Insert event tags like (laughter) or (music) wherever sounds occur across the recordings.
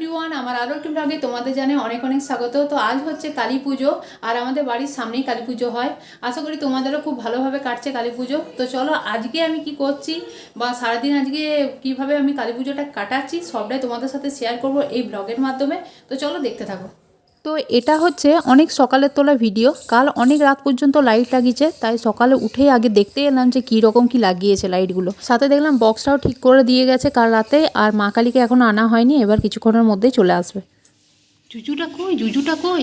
Everyone আমার আরও একটি ব্লগে তোমাদের জানে অনেক অনেক স্বাগত। তো আজ হচ্ছে কালী পুজো, আর আমাদের বাড়ির সামনেই কালী পুজো হয়। আশা করি তোমাদেরও খুব ভালোভাবে কাটছে কালী পুজো। তো চলো আজকে আমি কি করছি, বা সারাদিন আজকে কীভাবে আমি কালী পুজোটা কাটাচ্ছি, সবটাই তোমাদের সাথে শেয়ার করব এই ব্লগের মাধ্যমে। তো চলো দেখতে থাকো। তো এটা হচ্ছে অনেক সকালের তোলা ভিডিও কাল অনেক রাত পর্যন্ত লাইট লাগিয়েছে, তাই সকালে উঠেই আগে দেখতে এলাম যে কী রকম কি লাগিয়েছে লাইটগুলো সাথে দেখলাম বক্সটাও ঠিক করে দিয়ে গেছে কাল রাতে, আর মা কালীকে এখন আনা হয়নি, এবার কিছুক্ষণের মধ্যেই চলে আসবে। জুজুটা কই? জুজুটা কই?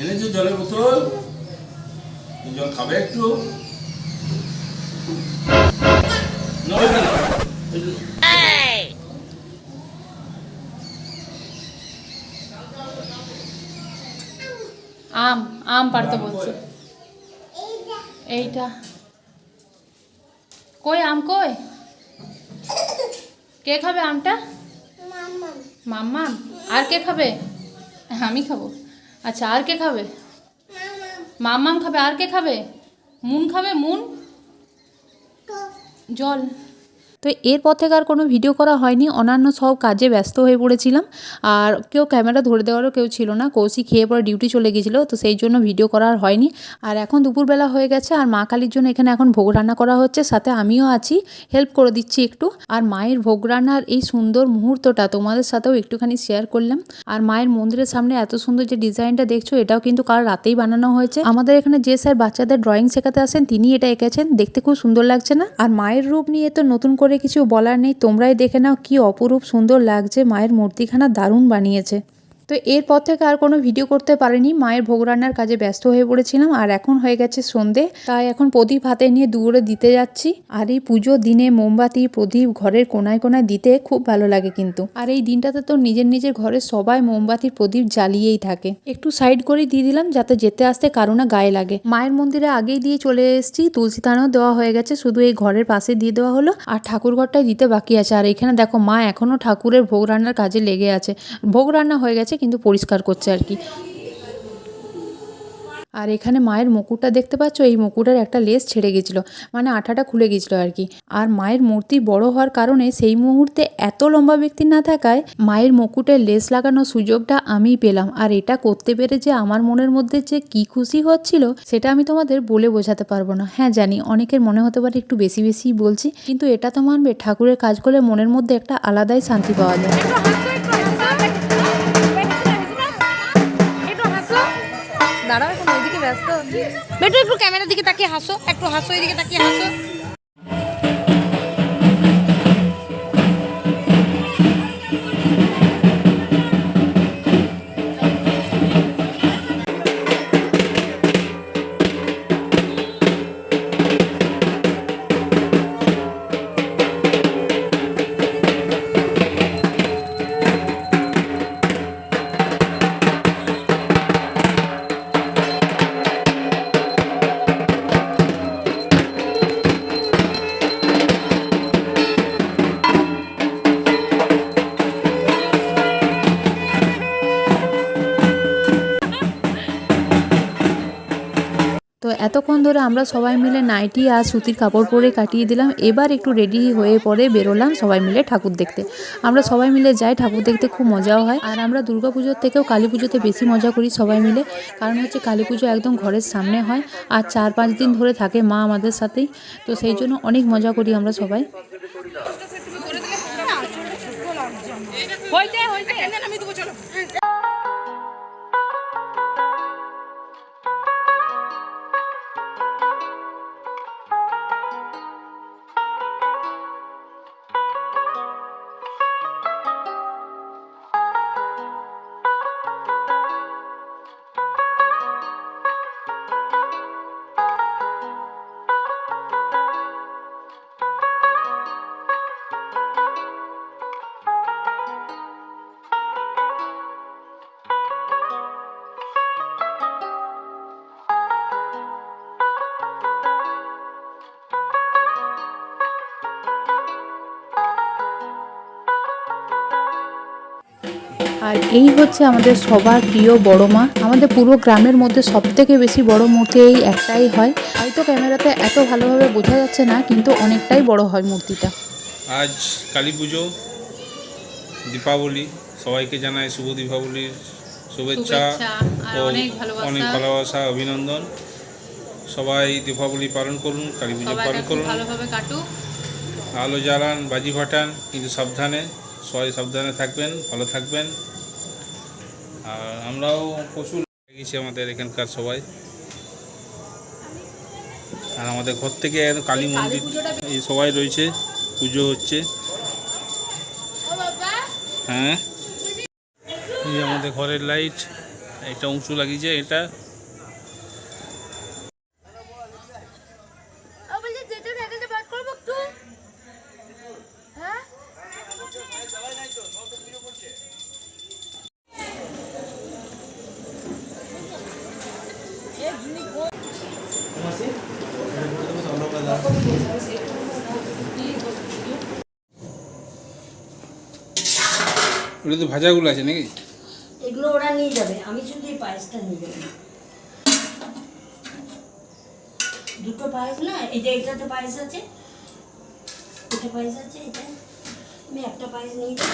এনেছো জলের বোতল? জল খাবে একটু? না, ওই না, ওই যে- আম আম পারতে বলছে। এইটা। কই আম কই? কে খাবে আমটা? মাম্মাম আর কে খাবে? আমি খাব। আচ্ছা আর কে খাবে? মাম খাবে আর কে খাবে? মুন খাবে মুন? জল। তো এরপর থেকে আর কোনো ভিডিও করা হয়নি। অন্যান্য সব কাজে ব্যস্ত হয়ে পড়েছিলাম। আর কেউ ক্যামেরা ধরে দেওয়ারও কেউ ছিল না। কৌশি খেয়ে পরে ডিউটি চলে গেছিল তো সেই জন্য ভিডিও করা হয়নি। আর এখন দুপুরবেলা হয়ে গেছে আর মা কালীর জন্য এখানে এখন ভোগ রান্না করা হচ্ছে। সাথে আমিও আছি। হেল্প করে দিচ্ছি একটু। আর মায়ের ভোগ রান্নার এই সুন্দর মুহূর্তটা তোমাদের সাথেও একটুখানি শেয়ার করলাম। আর মায়ের মন্দিরের সামনে এত সুন্দর যে ডিজাইনটা দেখছ, এটাও কিন্তু কাল রাতেই বানানো হয়েছে। আমাদের এখানে যে স্যার বাচ্চাদের ড্রয়িং শেখাতে আসেন তিনি এটা এঁকেছেন। দেখতে খুব সুন্দর লাগছে না? আর মায়ের রূপ নিয়ে তো নতুন করে কিছু বলার নেই তোমরাই দেখে নাও কি অপরূপ সুন্দর লাগছে মায়ের মূর্তিখানা দারুণ বানিয়েছে। তো এরপর থেকে আর কোনো ভিডিও করতে পারিনি। মায়ের ভোগ রান্নার কাজে ব্যস্ত হয়ে পড়েছিলাম আর এখন হয়ে গেছে সন্ধে। তাই এখন প্রদীপ হাতে নিয়ে দূরে দিতে যাচ্ছি। আর এই পুজো দিনে মোমবাতি, প্রদীপ ঘরের কোনায় কোনায় দিতে খুব ভালো লাগে কিন্তু। আর এই দিনটাতে তো নিজের নিজের ঘরে সবাই মোমবাতির প্রদীপ জ্বালিয়েই থাকে। একটু সাইড করে দিয়ে দিলাম যাতে যেতে আসতে কারও না গায়ে লাগে। মায়ের মন্দিরে আগেই দিয়ে চলে এসেছি। তুলসী থানেও দেওয়া হয়ে গেছে। শুধু এই ঘরের পাশে দিয়ে দেওয়া হলো। আর ঠাকুর ঘরটাই দিতে বাকি আছে। আর এখানে দেখো মা এখনও ঠাকুরের ভোগ রান্নার কাজে লেগে আছে। ভোগ রান্না হয়ে গেছে কিন্তু পরিষ্কার করছে আর কি। আর এখানে মায়ের মুকুটটা দেখতে পাচ্ছ? এই মুকুটের একটা লেস ছেড়ে গেছিল মানে আঠাটা খুলে গেছিল আর কি। আর মায়ের মূর্তি বড় হওয়ার কারণে সেই মুহূর্তে এত লম্বা ব্যক্তি না থাকায় মায়ের মুকুটের লেস লাগানোর সুযোগটা আমিই পেলাম। আর এটা করতে পেরে যে আমার মনের মধ্যে যে কি খুশি হচ্ছিল, সেটা আমি তোমাদের বলে বোঝাতে পারব না। হ্যাঁ জানি অনেকের মনে হতে পারে একটু বেশি বেশি বলছি, কিন্তু এটা তো মানবে, ঠাকুরের কাজ করলে মনের মধ্যে একটা আলাদাই শান্তি পাওয়া যায়। দাঁড়াও, এখন ওইদিকে ব্যস্ত। বেটু, একটু ক্যামেরার দিকে তাকিয়ে হাসো, একটু হাসো এদিকে তাকিয়ে হাসো। এতক্ষণ ধরে আমরা সবাই মিলে নাইটি আর সুতির কাপড় পরে কাটিয়ে দিলাম। এবার একটু রেডি হয়ে পরে বেরোলাম সবাই মিলে ঠাকুর দেখতে। আমরা সবাই মিলে যাই ঠাকুর দেখতে খুব মজাও হয়। আর আমরা দুর্গা পুজোর থেকেও কালী পুজোতে বেশি মজা করি সবাই মিলে। কারণ হচ্ছে কালী পুজো একদম ঘরের সামনে হয় আর চার পাঁচ দিন ধরে থাকে মা আমাদের সাথেই। তো সেই জন্য অনেক মজা করি আমরা সবাই। হইতে হইতে। আমি দেবো চলো। আর এই হচ্ছে আমাদের সবার প্রিয় বড় মা। আমাদের পুরো গ্রামের মধ্যে সব থেকে বেশি বড় মূর্তি এই একটাই হয়। হয়তো ক্যামেরাতে এত ভালোভাবে বোঝা যাচ্ছে না কিন্তু অনেকটাই বড় হয় মূর্তিটা। আজ কালী পুজো দীপাবলি সবাইকে জানাই শুভ দীপাবলির শুভেচ্ছা ও অনেক ভালোবাসা। অনেক ভালোবাসা অভিনন্দন। সবাই দীপাবলি পালন করুন কালী পুজো পালন করুন। ভালোভাবে কাটুক। আলো জ্বালান বাজি ফাটান কিন্তু সাবধানে। সবাই সাবধানে থাকবেন ভালো থাকবেন। আর আমরাও প্রচুর গেছি আমাদের এখানকার সবাই। আর আমাদের ঘর থেকে কালী মন্দির সবাই রয়েছে পুজো হচ্ছে। হ্যাঁ। এই আমাদের ঘরের লাইট এটা উঁচু লাগিয়েছে এটা বলছি যেটা সাইকেলটা বার করব একটু হ্যাঁ ওটা তো ভাজাগুলো আছে নাকি? এগুলো ওরা নিয়ে যাবে। আমি শুধু এই পায়েসটা নিয়ে যাব। দুটো পায়েস না এই যে এটাতে পায়েস আছে এটা পায়েস আছে এটা। আমি একটা পায়েস নিয়ে যাব।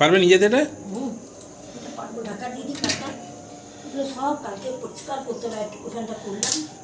পারবে নিয়ে যেতে? এটা হুম এটা পারব। ঢাকা দিয়ে দিই কাটা এগুলো সব কালকে পরিষ্কার করতে হবে ওখানটা করলাম।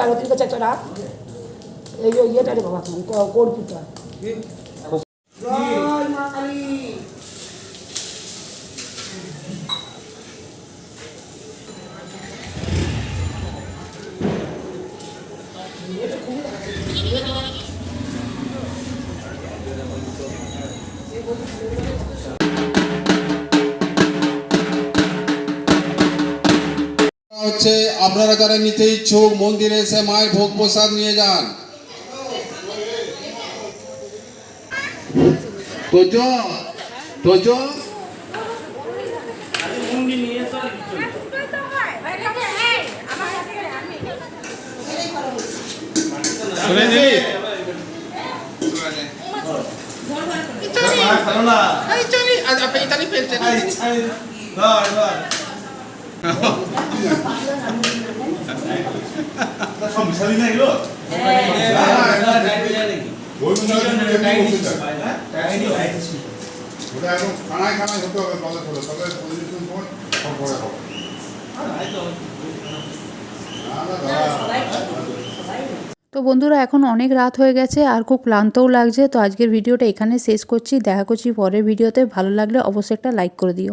আরতির কাছে একটা রাখ এই যে ইয়েটা রে বাবা তুমি কর্পিটা হচ্ছে আপনারা যারা নিতে ইচ্ছুক মন্দিরে এসে মায়ের ভোগ প্রসাদ নিয়ে যান। তোজো (laughs) না না তো বন্ধুরা, এখন অনেক রাত হয়ে গেছে আর খুব ক্লান্তও লাগছে। তো আজকের ভিডিওটা এখানে শেষ করছি। দেখা করছি পরের ভিডিওতে। ভালো লাগলে অবশ্যই একটা লাইক করে দিও।